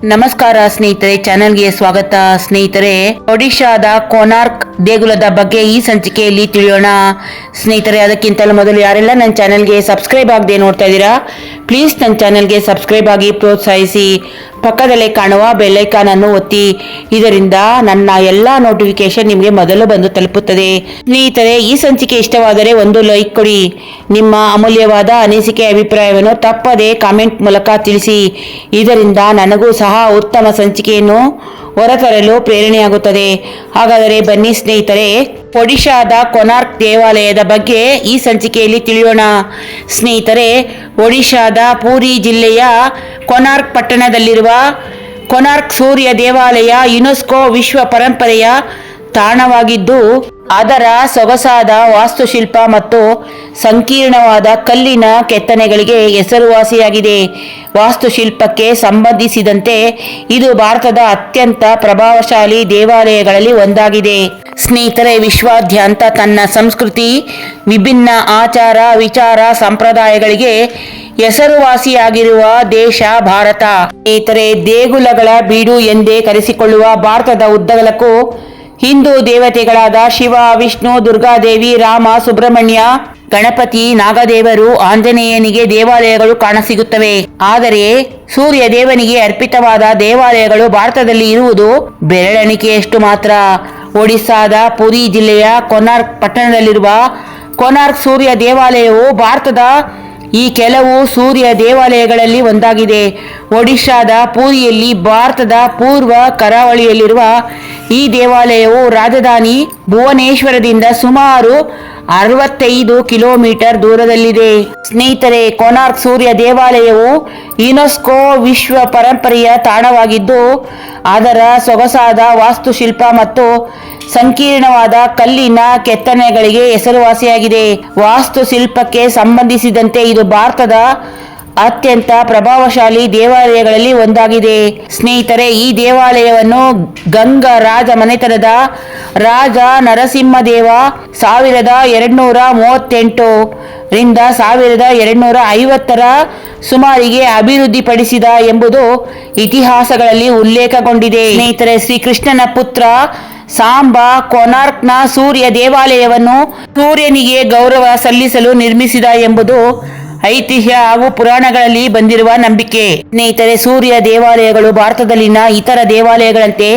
ನಮಸ್ಕಾರ ಸ್ನೇಹಿತರೆ, ಚಾನೆಲ್ಗೆ ಸ್ವಾಗತ ಸ್ನೇಹಿತರೆ. ಒಡಿಶಾದ ಕೋನಾರ್ಕ್ ದೇಗುಲದ ಬಗ್ಗೆ ಈ ಸಂಚಿಕೆಯಲ್ಲಿ ತಿಳಿಯೋಣ. ಸ್ನೇಹಿತರೆ, ಅದಕ್ಕಿಂತಲೂ ಮೊದಲು ಯಾರೆಲ್ಲ ನನ್ನ ಚಾನೆಲ್ಗೆ ಸಬ್ಸ್ಕ್ರೈಬ್ ಆಗದೆ ನೋಡ್ತಾ ಇದ್ದೀರಾ ಪ್ಲೀಸ್ ನನ್ನ ಚಾನೆಲ್ಗೆ ಸಬ್ಸ್ಕ್ರೈಬ್ ಆಗಿ ಪ್ರೋತ್ಸಾಹಿಸಿ. ಪಕ್ಕದಲ್ಲೇ ಕಾಣುವ ಬೆಲ್ಲೈಕಾನ್ ಅನ್ನು ಒತ್ತಿ. ಇದರಿಂದ ನನ್ನ ಎಲ್ಲ ನೋಟಿಫಿಕೇಶನ್ ನಿಮಗೆ ಮೊದಲು ಬಂದು ತಲುಪುತ್ತದೆ. ಸ್ನೇಹಿತರೆ, ಈ ಸಂಚಿಕೆ ಇಷ್ಟವಾದರೆ ಒಂದು ಲೈಕ್ ಕೊಡಿ. ನಿಮ್ಮ ಅಮೂಲ್ಯವಾದ ಅನಿಸಿಕೆ ಅಭಿಪ್ರಾಯವನ್ನು ತಪ್ಪದೆ ಕಾಮೆಂಟ್ ಮೂಲಕ ತಿಳಿಸಿ. ಇದರಿಂದ ನನಗೂ ಸಹ ಉತ್ತಮ ಸಂಚಿಕೆಯನ್ನು ಹೊರತರಲು ಪ್ರೇರಣೆಯಾಗುತ್ತದೆ. ಹಾಗಾದರೆ ಬನ್ನಿ ಸ್ನೇಹಿತರೆ, ಒಡಿಶಾದ ಕೊನಾರ್ಕ್ ದೇವಾಲಯದ ಬಗ್ಗೆ ಈ ಸಂಚಿಕೆಯಲ್ಲಿ ತಿಳಿಯೋಣ. ಸ್ನೇಹಿತರೆ, ಒಡಿಶಾದ ಪೂರಿ ಜಿಲ್ಲೆಯ ಕೊನಾರ್ಕ್ ಪಟ್ಟಣದಲ್ಲಿರುವ ಕೊನಾರ್ಕ್ ಸೂರ್ಯ ದೇವಾಲಯ ಯುನೆಸ್ಕೋ ವಿಶ್ವ ಪರಂಪರೆಯ ತಾಣವಾಗಿದ್ದು ಅದರ ಸೊಗಸಾದ ವಾಸ್ತುಶಿಲ್ಪ ಮತ್ತು ಸಂಕೀರ್ಣವಾದ ಕಲ್ಲಿನ ಕೆತ್ತನೆಗಳಿಗೆ ಹೆಸರುವಾಸಿಯಾಗಿದೆ. ವಾಸ್ತುಶಿಲ್ಪಕ್ಕೆ ಸಂಬಂಧಿಸಿದಂತೆ ಇದು ಭಾರತದ ಅತ್ಯಂತ ಪ್ರಭಾವಶಾಲಿ ದೇವಾಲಯಗಳಲ್ಲಿ ಒಂದಾಗಿದೆ. ಸ್ನೇಹಿತರೆ, ವಿಶ್ವಾದ್ಯಂತ ತನ್ನ ಸಂಸ್ಕೃತಿ, ವಿಭಿನ್ನ ಆಚಾರ, ವಿಚಾರ ಸಂಪ್ರದಾಯಗಳಿಗೆ ಹೆಸರುವಾಸಿಯಾಗಿರುವ ದೇಶ ಭಾರತ. ಸ್ನೇಹಿತರೆ, ದೇಗುಲಗಳ ಬೀಡು ಎಂದೇ ಕರೆಸಿಕೊಳ್ಳುವ ಭಾರತದ ಉದ್ದಗಲಕ್ಕೂ ಹಿಂದೂ ದೇವತೆಗಳಾದ ಶಿವ, ವಿಷ್ಣು ದುರ್ಗಾದೇವಿ ರಾಮ, ಸುಬ್ರಹ್ಮಣ್ಯ, ಗಣಪತಿ, ನಾಗದೇವರು, ಆಂಜನೇಯನಿಗೆ ದೇವಾಲಯಗಳು ಕಾಣಸಿಗುತ್ತವೆ. ಆದರೆ ಸೂರ್ಯ ದೇವನಿಗೆ ಅರ್ಪಿತವಾದ ದೇವಾಲಯಗಳು ಭಾರತದಲ್ಲಿ ಇರುವುದು ಬೆರಳೆಣಿಕೆಯಷ್ಟು ಮಾತ್ರ. ಒಡಿಸ್ಸಾದ ಪುರಿ ಜಿಲ್ಲೆಯ ಕೊನಾರ್ಕ್ ಪಟ್ಟಣದಲ್ಲಿರುವ ಕೊನಾರ್ಕ್ ಸೂರ್ಯ ದೇವಾಲಯವು ಭಾರತದ ಈ ಕೆಲವು ಸೂರ್ಯ ದೇವಾಲಯಗಳಲ್ಲಿ ಒಂದಾಗಿದೆ. ಒಡಿಶಾದ ಪೂರಿಯಲ್ಲಿ ಭಾರತದ ಪೂರ್ವ ಕರಾವಳಿಯಲ್ಲಿರುವ ಈ ದೇವಾಲಯವು ರಾಜಧಾನಿ ಭುವನೇಶ್ವರದಿಂದ ಸುಮಾರು ಅರವತ್ತೈದು ಕಿಲೋಮೀಟರ್ ದೂರದಲ್ಲಿದೆ. ಸ್ನೇಹಿತರೆ, ಕೊನಾರ್ಕ್ ಸೂರ್ಯ ದೇವಾಲಯವು ಯುನೆಸ್ಕೋ ವಿಶ್ವ ಪರಂಪರೆಯ ತಾಣವಾಗಿದ್ದು, ಅದರ ಸೊಗಸಾದ ವಾಸ್ತುಶಿಲ್ಪ ಮತ್ತು ಸಂಕೀರ್ಣವಾದ ಕಲ್ಲಿನ ಕೆತ್ತನೆಗಳಿಗೆ ಹೆಸರುವಾಸಿಯಾಗಿದೆ. ವಾಸ್ತುಶಿಲ್ಪಕ್ಕೆ ಸಂಬಂಧಿಸಿದಂತೆ ಇದು ಭಾರತದ ಅತ್ಯಂತ ಪ್ರಭಾವಶಾಲಿ ದೇವಾಲಯಗಳಲ್ಲಿ ಒಂದಾಗಿದೆ. ಸ್ನೇಹಿತರೆ, ಈ ದೇವಾಲಯವನ್ನು ಗಂಗ ರಾಜ ಮನೆತನದ ರಾಜ ನರಸಿಂಹದೇವ ಸಾವಿರದ ಎರಡುನೂರ ಮೂವತ್ತೆಂಟು ರಿಂದ ಸಾವಿರದ ಎರಡುನೂರ ಐವತ್ತರ ಸುಮಾರಿಗೆ ಅಭಿವೃದ್ಧಿಪಡಿಸಿದ ಎಂಬುದು ಇತಿಹಾಸಗಳಲ್ಲಿ ಉಲ್ಲೇಖಗೊಂಡಿದೆ. ಸ್ನೇಹಿತರೆ, ಶ್ರೀಕೃಷ್ಣನ ಪುತ್ರ ಸಾಂಬ ಕೊನಾರ್ಕ್ನ ಸೂರ್ಯ ದೇವಾಲಯವನ್ನು ಸೂರ್ಯನಿಗೆ ಗೌರವ ಸಲ್ಲಿಸಲು ನಿರ್ಮಿಸಿದ ಎಂಬುದು ಐತಿಹ್ಯ ಹಾಗೂ ಪುರಾಣಗಳಲ್ಲಿ ಬಂದಿರುವ ನಂಬಿಕೆ. ಸ್ನೇಹಿತರೆ, ಸೂರ್ಯ ದೇವಾಲಯಗಳು ಭಾರತದಲ್ಲಿನ ಇತರ ದೇವಾಲಯಗಳಂತೆ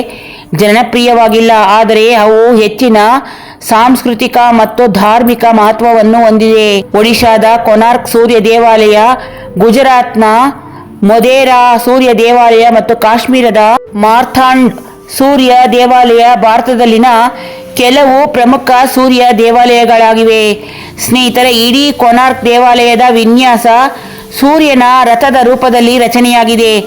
ಜನಪ್ರಿಯವಾಗಿಲ್ಲ. ಆದರೆ ಅವು ಹೆಚ್ಚಿನ ಸಾಂಸ್ಕೃತಿಕ ಮತ್ತು ಧಾರ್ಮಿಕ ಮಹತ್ವವನ್ನು ಹೊಂದಿದೆ ಒಡಿಶಾದ ಕೊನಾರ್ಕ್ ಸೂರ್ಯ ದೇವಾಲಯ, ಗುಜರಾತ್ನ ಮೊದೇರಾ ಸೂರ್ಯ ದೇವಾಲಯ ಮತ್ತು ಕಾಶ್ಮೀರದ ಮಾರ್ಥಾಂಡ್ ಸೂರ್ಯ ದೇವಾಲಯ ಭಾರತದಲ್ಲಿನ ಕೆಲವು ಪ್ರಮುಖ ಸೂರ್ಯ ದೇವಾಲಯಗಳಾಗಿವೆ. ಸ್ನೇಹಿತರೆ, ಇಡೀ ಕೊನಾರ್ಕ್ ದೇವಾಲಯದ ವಿನ್ಯಾಸ ಸೂರ್ಯನ ರಥದ ರೂಪದಲ್ಲಿ ರಚನೆಯಾಗಿದೆ.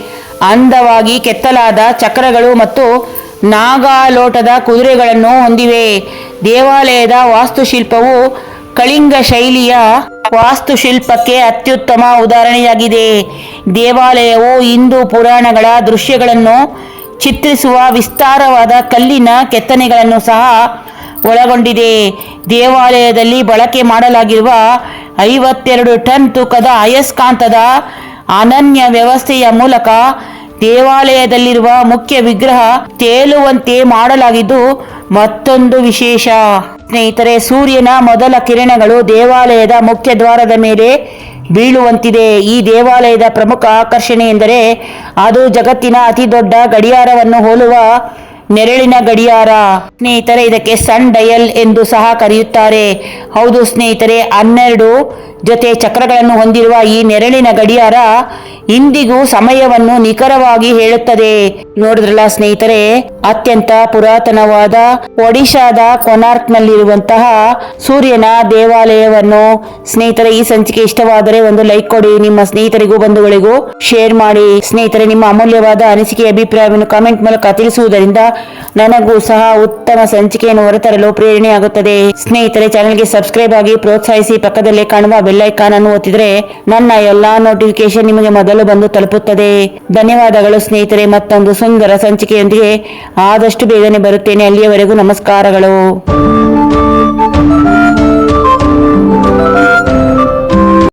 ಅಂದವಾಗಿ ಕೆತ್ತಲಾದ ಚಕ್ರಗಳು ಮತ್ತು ನಾಗಾಲೋಟದ ಕುದುರೆಗಳನ್ನು ಹೊಂದಿವೆ. ದೇವಾಲಯದ ವಾಸ್ತುಶಿಲ್ಪವು ಕಳಿಂಗ ಶೈಲಿಯ ವಾಸ್ತುಶಿಲ್ಪಕ್ಕೆ ಅತ್ಯುತ್ತಮ ಉದಾಹರಣೆಯಾಗಿದೆ. ದೇವಾಲಯವು ಹಿಂದೂ ಪುರಾಣಗಳ ದೃಶ್ಯಗಳನ್ನು ಚಿತ್ರಿಸುವ ವಿಸ್ತಾರವಾದ ಕಲ್ಲಿನ ಕೆತ್ತನೆಗಳನ್ನು ಸಹ ಒಳಗೊಂಡಿದೆ. ದೇವಾಲಯದಲ್ಲಿ ಬಳಕೆ ಮಾಡಲಾಗಿರುವ ಐವತ್ತೆರಡು ಟನ್ ತೂಕದ ಅಯಸ್ಕಾಂತದ ಅನನ್ಯ ವ್ಯವಸ್ಥೆಯ ಮೂಲಕ ದೇವಾಲಯದಲ್ಲಿರುವ ಮುಖ್ಯ ವಿಗ್ರಹ ತೇಲುವಂತೆ ಮಾಡಲಾಗಿದ್ದು, ಮತ್ತೊಂದು ವಿಶೇಷ. ಸ್ನೇಹಿತರೆ, ಸೂರ್ಯನ ಮೊದಲ ಕಿರಣಗಳು ದೇವಾಲಯದ ಮುಖ್ಯ ದ್ವಾರದ ಮೇಲೆ ಬೀಳುವಂತಿದೆ. ಈ ದೇವಾಲಯದ ಪ್ರಮುಖ ಆಕರ್ಷಣೆ ಎಂದರೆ ಅದು ಜಗತ್ತಿನ ಅತಿ ದೊಡ್ಡ ಗಡಿಯಾರವನ್ನು ಹೋಲುವ ನೆರಳಿನ ಗಡಿಯಾರ. ಸ್ನೇಹಿತರೆ, ಇದಕ್ಕೆ ಸನ್ ಡಯಲ್ ಎಂದು ಸಹ ಕರೆಯುತ್ತಾರೆ. ಹೌದು ಸ್ನೇಹಿತರೆ, ಹನ್ನೆರಡು ಜೊತೆ ಚಕ್ರಗಳನ್ನು ಹೊಂದಿರುವ ಈ ನೆರಳಿನ ಗಡಿಯಾರ ಇಂದಿಗೂ ಸಮಯವನ್ನು ನಿಖರವಾಗಿ ಹೇಳುತ್ತದೆ. ನೋಡಿದ್ರಲ್ಲ ಸ್ನೇಹಿತರೆ, ಅತ್ಯಂತ ಪುರಾತನವಾದ ಒಡಿಶಾದ ಕೊನಾರ್ಕ್ನಲ್ಲಿರುವಂತಹ ಸೂರ್ಯನ ದೇವಾಲಯವನ್ನು. ಸ್ನೇಹಿತರೆ, ಈ ಸಂಚಿಕೆ ಇಷ್ಟವಾದರೆ ಒಂದು ಲೈಕ್ ಕೊಡಿ. ನಿಮ್ಮ ಸ್ನೇಹಿತರಿಗೂ, ಬಂಧುಗಳಿಗೂ ಶೇರ್ ಮಾಡಿ. ಸ್ನೇಹಿತರೆ, ನಿಮ್ಮ ಅಮೂಲ್ಯವಾದ ಅನಿಸಿಕೆ, ಅಭಿಪ್ರಾಯವನ್ನು ಕಾಮೆಂಟ್ ಮೂಲಕ ತಿಳಿಸುವುದರಿಂದ ನನಗೂ ಸಹ ಉತ್ತಮ ಸಂಚಿಕೆಯನ್ನು ಹೊರತರಲು ಪ್ರೇರಣೆಯಾಗುತ್ತದೆ. ಸ್ನೇಹಿತರೆ, ಚಾನೆಲ್ಗೆ ಸಬ್ಸ್ಕ್ರೈಬ್ ಆಗಿ ಪ್ರೋತ್ಸಾಹಿಸಿ ಪಕ್ಕದಲ್ಲೇ ಕಾಣುವ ಬೆಲ್ಲೈಕಾನ್ ಅನ್ನು ಒತ್ತಿದರೆ ನನ್ನ ಎಲ್ಲಾ ನೋಟಿಫಿಕೇಶನ್ ನಿಮಗೆ ಮೊದಲು ಬಂದು ತಲುಪುತ್ತದೆ. ಧನ್ಯವಾದಗಳು ಸ್ನೇಹಿತರೆ, ಮತ್ತೊಂದು ಸುಂದರ ಸಂಚಿಕೆಯೊಂದಿಗೆ ಆದಷ್ಟು ಬೇಗನೆ ಬರುತ್ತೇನೆ. ಅಲ್ಲಿಯವರೆಗೂ ನಮಸ್ಕಾರಗಳು.